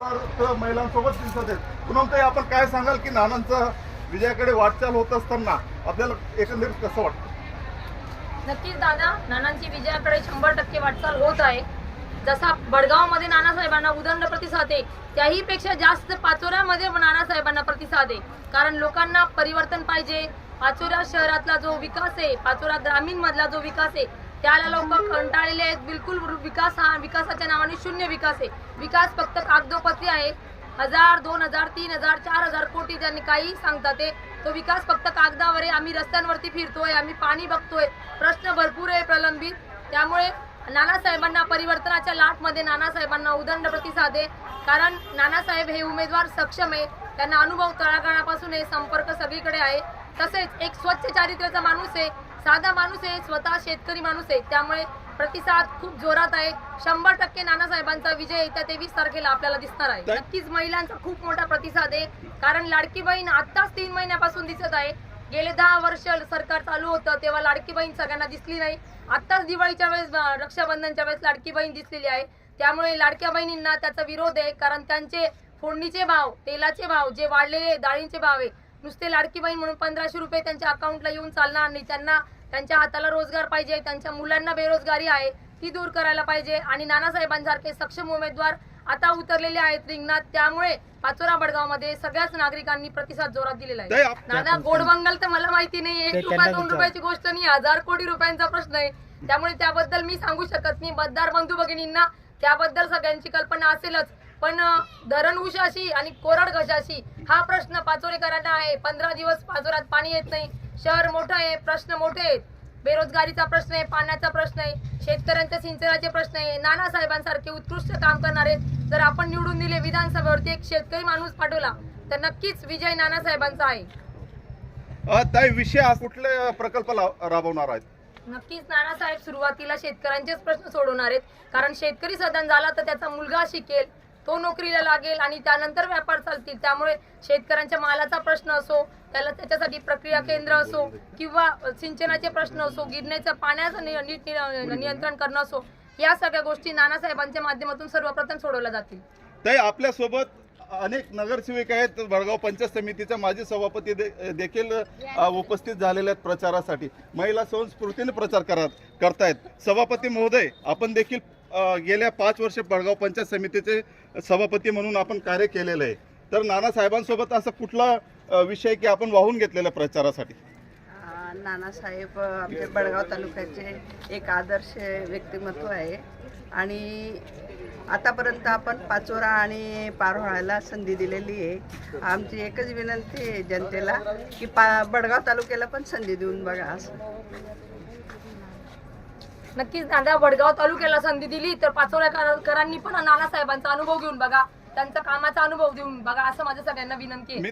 महिलांसोबत दिसत आहेत. पुनमताई आपण काय सांगाल की नानांचं विजयाकडे वाटचाल होत असताना आपल्याला एकंदरीत कसं वाटतं? नक्कीच दादा नानांची विजयाकडे शंभर टक्के वाटचाल होत आहे. जसा बडगावमध्ये नानासाहेबांना उदंड प्रतिसाद आहे त्याही पेक्षा जास्त पाचोऱ्यामध्ये नानासाहेबांना प्रतिसाद आहे. कारण लोकांना परिवर्तन पाहिजे. पाचोऱ्या शहरातला जो विकास आहे पाचोरा ग्रामीण मधला जो विकास आहे त्याला लोक कंटाळलेले आहेत. बिलकुल विकास हा विकासाच्या नावाने शून्य विकास आहे. विकास फक्त कागदोपत्री आहे. हजार दोन हजार तीन हजार चार हजार कोटी त्यांनी काही सांगतात ते. तो विकास फक्त कागदावर आहे. आम्ही रस्त्यांवरती फिरतोय आम्ही पाणी बघतोय. प्रश्न भरपूर आहे प्रलंबित. त्यामुळे नानासाहेबांना परिवर्तनाच्या लाटमध्ये नानासाहेबांना उदंड प्रतिसाद आहे. कारण नानासाहेब हे उमेदवार सक्षम आहे. त्यांना अनुभव तळागाळापासून हे संपर्क सगळीकडे आहे. तसेच एक स्वच्छ चारित्र्याचा माणूस आहे साधा माणूस आहे स्वतः शेतकरी माणूस आहे. त्यामुळे प्रतिसाद खूप जोरात आहे. शंभर टक्के नानासाहेबांचा विजय येत्या तेवीस तारखेला आपल्याला दिसणार आहे. नक्कीच महिलांचा खूप मोठा प्रतिसाद आहे. कारण लाडकी बहीण आत्ताच तीन महिन्यापासून दिसत आहे. गेले दहा वर्ष सरकार चालू होतं तेव्हा लाडकी बहीण सगळ्यांना दिसली नाही. आत्ताच दिवाळीच्या वेळेस रक्षाबंधनच्या वेळेस लाडकी बहीण दिसलेली आहे. त्यामुळे लाडक्या बहिणींना त्याचा विरोध आहे. कारण त्यांचे फोडणीचे भाव तेलाचे भाव जे वाढलेले डाळींचे भाव आहे नुसते लाडकी बहीण म्हणून पंधराशे रुपये त्यांच्या अकाउंटला येऊन चालणार नाही. त्यांना त्यांच्या हाताला रोजगार पाहिजे त्यांच्या मुलांना बेरोजगारी आहे ती दूर करायला पाहिजे. आणि नानासाहेबांसारखे सक्षम उमेदवार आता उतरलेले आहेत रिंगणात. त्यामुळे पाचोरा बडगावमध्ये सगळ्याच नागरिकांनी प्रतिसाद जोरात दिलेला आहे. दादा गोड बंगाल तर मला माहिती नाही एक रुपया दोन रुपयाची गोष्ट नाही हजार कोटी रुपयांचा प्रश्न आहे. त्यामुळे त्याबद्दल मी सांगू शकत नाही. मतदार बंधू भगिनींना त्याबद्दल सगळ्यांची कल्पना असेलच. पण धरण उशाशी आणि कोरड घशाशी हा प्रश्न पाचोरेकरांना आहे. पंधरा दिवस पाचोऱ्यात पाणी येत नाही. शहर मोठं आहे. प्रश्न मोठे आहेत. बेरोजगारीचा प्रश्न आहे. पाण्याचा प्रश्न आहे. शेतकऱ्यांच्या सिंचनाचे प्रश्न आहे. नानासाहेबांसारखे उत्कृष्ट काम करणारे जर आपण निवडून दिले विधानसभेवरती एक शेतकरी माणूस पाठवला तर नक्कीच विजय नानासाहेबांचा आहे. ताई विषय कुठले प्रकल्प राबवणार आहेत? नक्कीच नानासाहेब सुरुवातीला शेतकऱ्यांचेच प्रश्न सोडवणार आहेत. कारण शेतकरी सदन झाला तर त्याचा मुलगा शिकेल. तो नोकरीला लागेल आणि त्यानंतर व्यापार चालतील. त्यामुळे शेतकऱ्यांच्या मालाचा प्रश्न असो त्याला त्याच्यासाठी प्रक्रिया केंद्र असो किंवा सिंचनाचे प्रश्न असो गिरण्याचं पाण्याचं नि- नीट नियंत्रण करणं असो या सगळ्या गोष्टी नानासाहेबांच्या माध्यमातून सर्वप्रथम सोडवल्या जातील. ते आपल्यासोबत अनेक नगरसेविक आहेत. भडगाव पंचायत समितीच्या माजी सभापती दे- देखील उपस्थित झालेले आहेत प्रचारासाठी. महिला संस्कृतीने प्रचार करत करतायत. सभापती महोदय आपण देखील गेल्या पाच वर्ष बडगाव पंचायत समितीचे सभापती म्हणून आपण कार्य केलेलं आहे. तर नानासाहेबांसोबत असा कुठला विषय की आपण वाहून घेतलेला प्रचारासाठी? नानासाहेब आमच्या बडगाव तालुक्याचे एक आदर्श व्यक्तिमत्व आहे. आणि आतापर्यंत आपण पाचोरा आणि पारोळ्याला संधी दिलेली आहे. आमची एकच विनंती आहे जनतेला की पा बडगाव तालुक्याला पण संधी देऊन बघा असं. नक्कीच दादा वडगाव तालुक्याला संधी दिली. तर पाचोऱ्याकरांनी पण नानासाहेबांचा अनुभव घेऊन बघा. त्यांचा कामाचा अनुभव देऊन बघा असं माझ्या सगळ्यांना विनंती आहे.